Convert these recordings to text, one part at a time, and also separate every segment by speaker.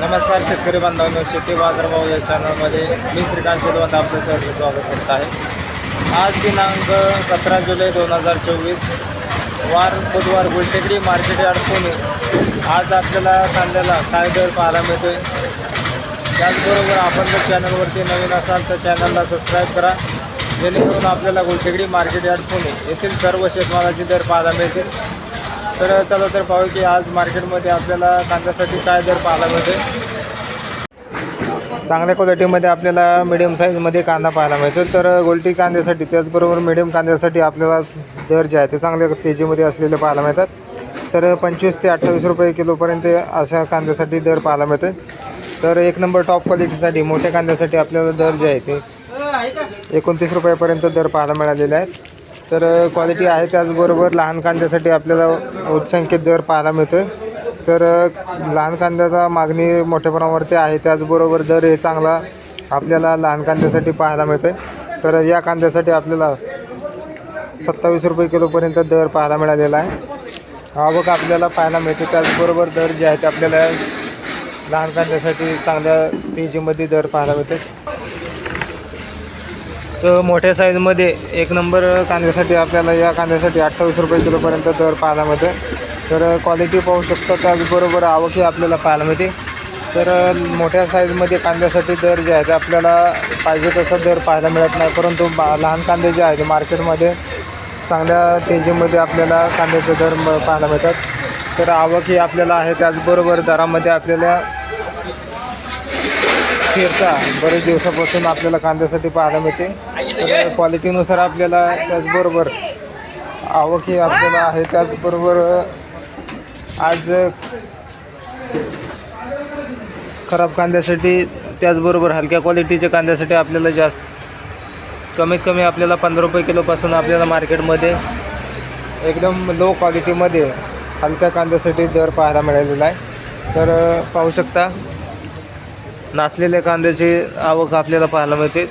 Speaker 1: नमस्कार शेतकरी बांधवांनो शेती बाजारभाव या चॅनलमध्ये मी श्रीकांत शिरवंत आपलं सर्व स्वागत करत आहे. आज दिनांक सतरा जुलै दोन हजार चोवीस वार बुधवार गुलटेकडी मार्केट यार्ड पुणे. आज आपल्याला कांद्याला काय दर पाहायला मिळतोय? त्याचबरोबर आपण जर चॅनलवरती नवीन असाल तर चॅनलला सबस्क्राईब करा. जेणेकरून आपल्याला गुलटेकडी मार्केट यार्ड पुणे येथील सर्व शेतमालाचे दर पाहायला मिळतील. तर चला तर पाहू की आज मार्केटमध्ये आपल्याला कांद्यासाठी काय दर पाहायला मिळते चांगल्या क्वालिटीमध्ये आपल्याला मिडियम साईजमध्ये कांदा पाहायला मिळतो तर गोल्टी कांद्यासाठी त्याचबरोबर मिडियम कांद्यासाठी आपल्याला दर जे आहे ते चांगल्या तेजीमध्ये असलेले पाहायला मिळतात. तर पंचवीस ते अठ्ठावीस रुपये किलोपर्यंत अशा कांद्यासाठी दर पाहायला मिळते तर एक नंबर टॉप क्वालिटीसाठी मोठ्या कांद्यासाठी आपल्याला दर जे आहे ते एकोणतीस रुपयापर्यंत दर पाहायला मिळालेले आहेत. तर क्वालिटी आहे त्याचबरोबर लहान कांद्यासाठी आपल्याला उच्चांकित दर पाहायला मिळतो तर लहान कांद्याचा मागणी मोठ्या प्रमाणावरती आहे. त्याचबरोबर दर हे चांगला आपल्याला लहान कांद्यासाठी पाहायला मिळतो तर या कांद्यासाठी आपल्याला सत्तावीस रुपये किलोपर्यंत दर पाहायला मिळालेला आहे. आवक आपल्याला पाहायला मिळते. त्याचबरोबर दर जे आहे ते आपल्याला लहान कांद्यासाठी चांगल्या तेजीमध्ये दर पाहायला मिळते तर मोठ्या साईजमध्ये एक नंबर कांद्यासाठी आपल्याला या कांद्यासाठी अठ्ठावीस रुपये किलोपर्यंत दर पाहायला मिळतं तर क्वालिटी पाहू शकतो त्याचबरोबर आवकही आपल्याला पाहायला मिळते. तर मोठ्या साईजमध्ये कांद्यासाठी दर जे आहे ते आपल्याला पाहिजे तसा दर पाहायला मिळत नाही. परंतु बा लहान कांदे जे आहे ते मार्केटमध्ये चांगल्या तेजीमध्ये आपल्याला कांद्याचे दर पाहायला मिळतात. तर आवक ही आपल्याला आहे. त्याचबरोबर दरामध्ये आपल्याला फिरता. बरेच दिवसापासून आपल्याला कांद्यासाठी पाहायला मिळते. क्वालिटीनुसार आपल्याला त्याचबरोबर आवक ही आपल्याला आहे. त्याचबरोबर आज खराब कांद्यासाठी त्याचबरोबर हलक्या क्वालिटीच्या कांद्यासाठी आपल्याला जास्त कमीत कमी आपल्याला पंधरा रुपये किलोपासून आपल्याला मार्केटमध्ये एकदम लो क्वालिटीमध्ये हलक्या कांद्यासाठी दर पाहायला मिळालेला आहे. तर पाहू शकता नासलेल्या कांद्याची आवक आपल्याला पाहायला मिळते.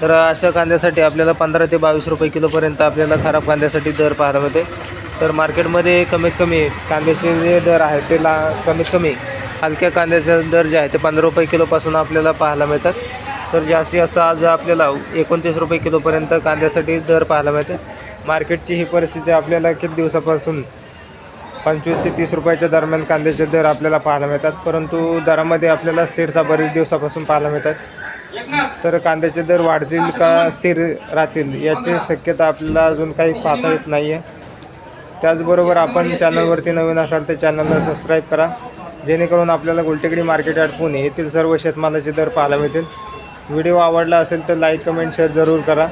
Speaker 1: तर अशा कांद्यासाठी आपल्याला पंधरा ते बावीस रुपये किलोपर्यंत आपल्याला खराब कांद्यासाठी दर पाहायला मिळते. तर मार्केटमध्ये कमीत कमी कांद्याचे जे दर आहेत ते ला कमीत कमी हलक्या कांद्याचे दर जे आहे ते पंधरा रुपये किलोपासून आपल्याला पाहायला मिळतात. तर जास्तीत जास्त आज आपल्याला एकोणतीस रुपये किलोपर्यंत कांद्यासाठी दर पाहायला मिळते मार्केटची ही परिस्थिती आपल्याला किती दिवसापासून पंचवीस ते तीस रुपयाच्या दरम्यान कांद्याचे दर आपल्याला पाहायला मिळतात. परंतु दरामध्ये आपल्याला स्थिरता बरेच दिवसापासून पाहायला मिळतात. तर कांद्याचे दर वाढतील का स्थिर राहतील याची शक्यता आपल्याला अजून काही पाहता येत नाही आहे त्याचबरोबर आपण चॅनलवरती नवीन असाल तर चॅनलला सबस्क्राईब करा. जेणेकरून आपल्याला गुलटेकडी मार्केट यार्ड पुणे येथील सर्व शेतमालाचे दर पाहायला मिळतील. व्हिडिओ आवडला असेल तर लाईक कमेंट शेअर जरूर करा.